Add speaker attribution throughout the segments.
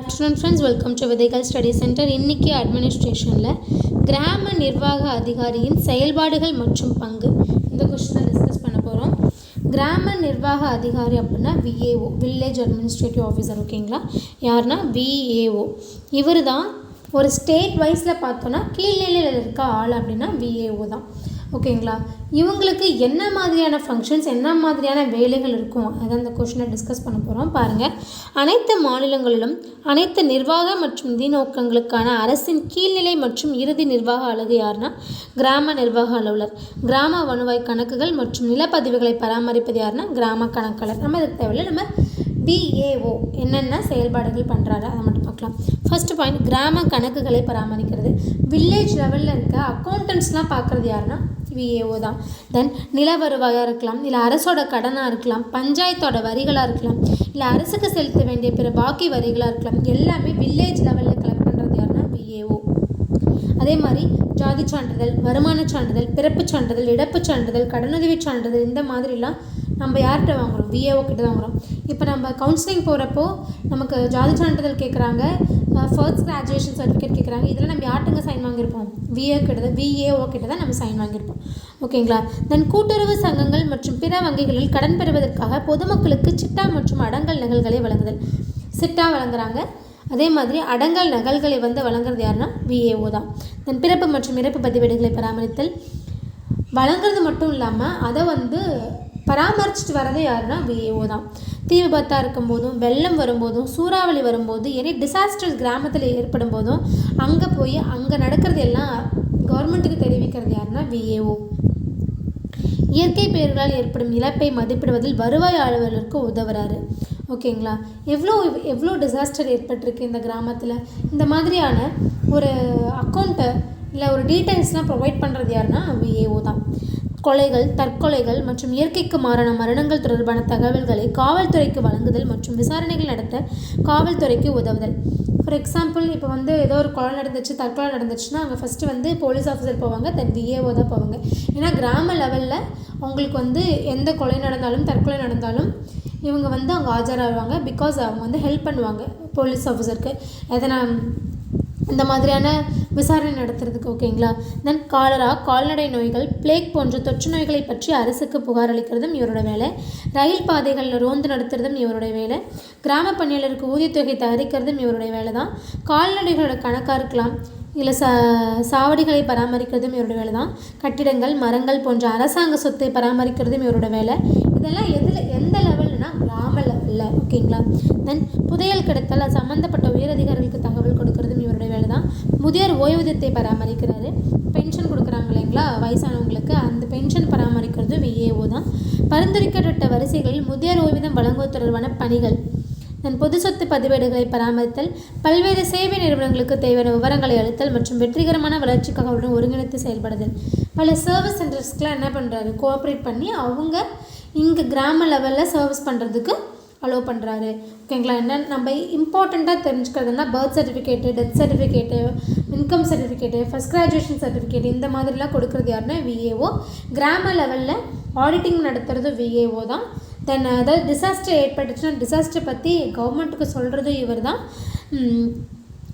Speaker 1: Afternoon friends welcome to Vidhaigal study centre இன்றைக்கி அட்மினிஸ்ட்ரேஷனில் கிராம நிர்வாக அதிகாரியின் செயல்பாடுகள் மற்றும் பங்கு. இந்த கொஸ்டினை டிஸ்கஸ் பண்ண போகிறோம் கிராம நிர்வாக அதிகாரி அப்படின்னா விஏஓ வில்லேஜ் அட்மினிஸ்ட்ரேட்டிவ் ஆஃபீஸர் ஓகேங்களா யாருன்னா விஏஓ இவர் தான் ஒரு ஸ்டேட் வைஸில் பார்த்தோன்னா கீழ்நிலையில் இருக்க ஆள் அப்படின்னா விஏஓ தான். ஓகேங்களா? இவங்களுக்கு என்ன மாதிரியான ஃபங்க்ஷன்ஸ் என்ன மாதிரியான வேலைகள் இருக்கும்? அதை அந்த கொஷினை டிஸ்கஸ் பண்ண போகிறோம் பாருங்கள் அனைத்து மாநிலங்களிலும் அனைத்து நிர்வாக மற்றும் நிதி நோக்கங்களுக்கான அரசின் கீழ்நிலை மற்றும் இறுதி நிர்வாக அலகு யாருன்னா கிராம நிர்வாக அலுவலர். கிராம வனுவாய் கணக்குகள் மற்றும் நிலப்பதிவுகளை பராமரிப்பது யாருன்னா கிராம கணக்காளர். நம்ம இதுக்கு தேவையில்லை. நம்ம பிஏஓ என்னென்ன செயல்பாடுகள் பண்ணுறாரு அதை மட்டும் பார்க்கலாம். ஃபர்ஸ்ட் பாயிண்ட் கிராம கணக்குகளை பராமரிக்கிறது. வில்லேஜ் லெவலில் இருக்க அக்கௌண்டன்ட்ஸ்லாம் பார்க்குறது யாருன்னா விஏஓ தான் தென் நில வருவாயாக இருக்கலாம் இல்லை அரசோட கடனாக இருக்கலாம் பஞ்சாயத்தோட வரிகளாக இருக்கலாம் இல்லை அரசுக்கு செலுத்த வேண்டிய பிற பாக்கி வரிகளாக இருக்கலாம் எல்லாமே வில்லேஜ் லெவலில் கலெக்ட் பண்ணுறது யாருன்னா விஏஓ அதே மாதிரி ஜாதி சான்றிதழ் வருமான சான்றிதழ் பிறப்பு சான்றிதழ் இழப்புச் சான்றிதழ் கடனுதவி சான்றிதழ் இந்த மாதிரிலாம் நம்ம யார்கிட்ட வாங்குகிறோம் விஏஓ கிட்ட தான் வாங்குகிறோம் இப்போ நம்ம கவுன்சிலிங் போகிறப்போ நமக்கு ஜாதி சான்றிதழ் கேட்குறாங்க ஃபர்ஸ்ட் கிராஜுவேஷன் சர்டிஃபிகேட் கேட்குறாங்க இதெல்லாம் நம்ம யார்ட்டுங்க சைன் வாங்கியிருப்போம்? விஏ கிட்ட தான் விஏஓ கிட்ட தான் நம்ம சைன் வாங்கியிருப்போம். ஓகேங்களா? தென் கூட்டுறவு சங்கங்கள் மற்றும் பிற வங்கிகளில் கடன் பெறுவதற்காக பொதுமக்களுக்கு சிட்டா மற்றும் அடங்கல் நகல்களை வழங்குதல். சிட்டா வழங்குறாங்க. அதே மாதிரி அடங்கல் நகல்களை வந்து வழங்குறது யாருன்னா? விஏஓ தான். தென் பிறப்பு மற்றும் இறப்பு பதிவேடுகளை பராமரித்தல். வழங்குறது மட்டும் இல்லாமல் அதை வந்து பராமரிச்சுட்டு வரது யாருன்னா விஏஓ தான். தீ விபத்தாக இருக்கும்போதும் வெள்ளம் வரும்போதும் சூறாவளி வரும்போது எனி டிசாஸ்டர்ஸ் கிராமத்தில் ஏற்படும் போதும் அங்கே போய் அங்கே நடக்கிறது எல்லாம் கவர்மெண்ட்டுக்கு தெரிவிக்கிறது யாருன்னா விஏஓ இயற்கை பேர்களால் ஏற்படும் இழப்பை மதிப்பிடுவதில் வருவாய் ஆளுநருக்கு உதவுறாரு. ஓகேங்களா? எவ்வளோ எவ்வளோ டிசாஸ்டர் ஏற்பட்டிருக்கு இந்த கிராமத்தில்? இந்த மாதிரியான ஒரு அக்கௌண்ட்டை இல்லை ஒரு டீட்டெயில்ஸ்லாம் ப்ரொவைட் பண்ணுறது யாருன்னா விஏஓ தான். கொலைகள் தற்கொலைகள் மற்றும் இயற்கைக்கு மாறான மரணங்கள் தொடர்பான தகவல்களை காவல்துறைக்கு வழங்குதல் மற்றும் விசாரணைகள் நடத்த காவல்துறைக்கு உதவுதல். ஃபார் எக்ஸாம்பிள் இப்போ வந்து ஏதோ ஒரு கொலை நடந்துச்சு தற்கொலை நடந்துச்சுன்னா அங்கே ஃபஸ்ட்டு வந்து போலீஸ் ஆஃபீஸர் போவாங்க தென் விஏஓ தான் போவாங்க. ஏன்னா கிராம லெவலில் அவங்களுக்கு வந்து எந்த கொலை நடந்தாலும் தற்கொலை நடந்தாலும் இவங்க வந்து அவங்க ஆஜராகுவாங்க பிகாஸ் அவங்க வந்து ஹெல்ப் பண்ணுவாங்க போலீஸ் ஆஃபீஸருக்கு எதனா இந்த மாதிரியான விசாரணை நடத்துறதுக்கு ஓகேங்களா? தென் காலரா கால்நடை நோய்கள் பிளேக் போன்ற தொற்று நோய்களை பற்றி அரசுக்கு புகார் அளிக்கிறதும் இவரோட வேலை. ரயில் பாதைகளில் ரோந்து நடத்துறதும் இவருடைய வேலை. கிராம பணியாளருக்கு ஊதியத்தொகை தயாரிக்கிறதும் இவருடைய வேலை தான் கால்நடைகளோட கணக்காக இருக்கலாம் இல்லை சா சாவடிகளை பராமரிக்கிறதும் இவரோட வேலை தான் கட்டிடங்கள் மரங்கள் போன்ற அரசாங்க சொத்தை பராமரிக்கிறதும் இவரோட வேலை. இதெல்லாம் எதில் எந்த லெவல்னா கிராம லெவலில் ஓகேங்களா? தென் புதையல் கிடைத்தால் சம்மந்தப்பட்ட உயரதிகாரிகளுக்கு தகவல் கொடுக்கறதும் முதியோர் ஓய்வூதியத்தை பராமரிக்கிறாரு. பென்ஷன் கொடுக்குறாங்க இல்லைங்களா வயசானவங்களுக்கு அந்த பென்ஷன் பராமரிக்கிறது விஏஓ தான். பரிந்துரைக்கப்பட்ட வரிசைகளில் முதியோர் ஓய்வூதியம் வழங்குவது தொடர்பான பணிகள் தன் பொது சொத்து பதிவேடுகளை பராமரித்தல் பல்வேறு சேவை நிறுவனங்களுக்கு தேவையான விவரங்களை அளித்தல் மற்றும் வெற்றிகரமான வளர்ச்சிக்காக அவருடன் ஒருங்கிணைத்து செயல்படுதல். பல சர்வீஸ் சென்டர்ஸ்க்கெலாம் என்ன பண்ணுறாரு கோஆப்ரேட் பண்ணி அவங்க இங்கே கிராம லெவலில் சர்வீஸ் பண்ணுறதுக்கு அலோவ் பண்ணுறாரு ஓகேங்களா என்ன நம்ம இம்பார்ட்டண்ட்டாக தெரிஞ்சுக்கிறதுனா birth certificate death certificate income certificate first graduation certificate இந்த மாதிரிலாம் கொடுக்குறது யாருன்னா விஏஓ கிராம லெவலில் ஆடிட்டிங் நடத்துகிறது விஏஓ தான். தென் அதாவது டிசாஸ்டர் ஏற்பட்டுச்சுன்னா டிசாஸ்டர் பற்றி கவர்மெண்ட்டுக்கு சொல்கிறதும் இவர் தான்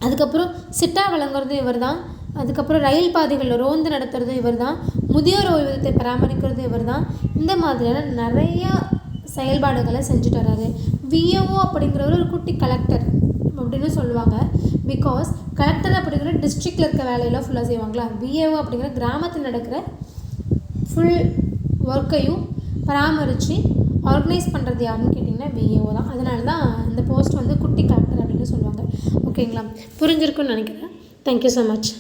Speaker 1: அதுக்கப்புறம் சிட்டா வழங்குறதும் இவர் தான் அதுக்கப்புறம் ரயில் பாதைகளில் ரோந்து நடத்துகிறதும் இவர் தான் முதியோர் ஓய்வூதியத்தை பராமரிக்கிறதும் இவர் தான் இந்த மாதிரியான நிறையா செயல்பாடுகளை செஞ்சுட்டு வராரு விஏஓ அப்படிங்கிறவர் ஒரு குட்டி கலெக்டர் அப்படின்னு சொல்லுவாங்க. பிகாஸ் கலெக்டர் அப்படிங்கிற டிஸ்ட்ரிக்டில் இருக்க வேலையெல்லாம் ஃபுல்லாக செய்வாங்களா? விஏஓ அப்படிங்கிற கிராமத்தில் நடக்கிற ஃபுல் ஒர்க்கையும் பராமரித்து ஆர்கனைஸ் பண்ணுறது யாருன்னு கேட்டிங்கன்னா விஏஓ தான். அதனால தான் இந்த போஸ்ட் வந்து குட்டி கலெக்டர் அப்படின்னு சொல்லுவாங்க. ஓகேங்களா புரிஞ்சிருக்குன்னு நினைக்கிறேன். Thank you so much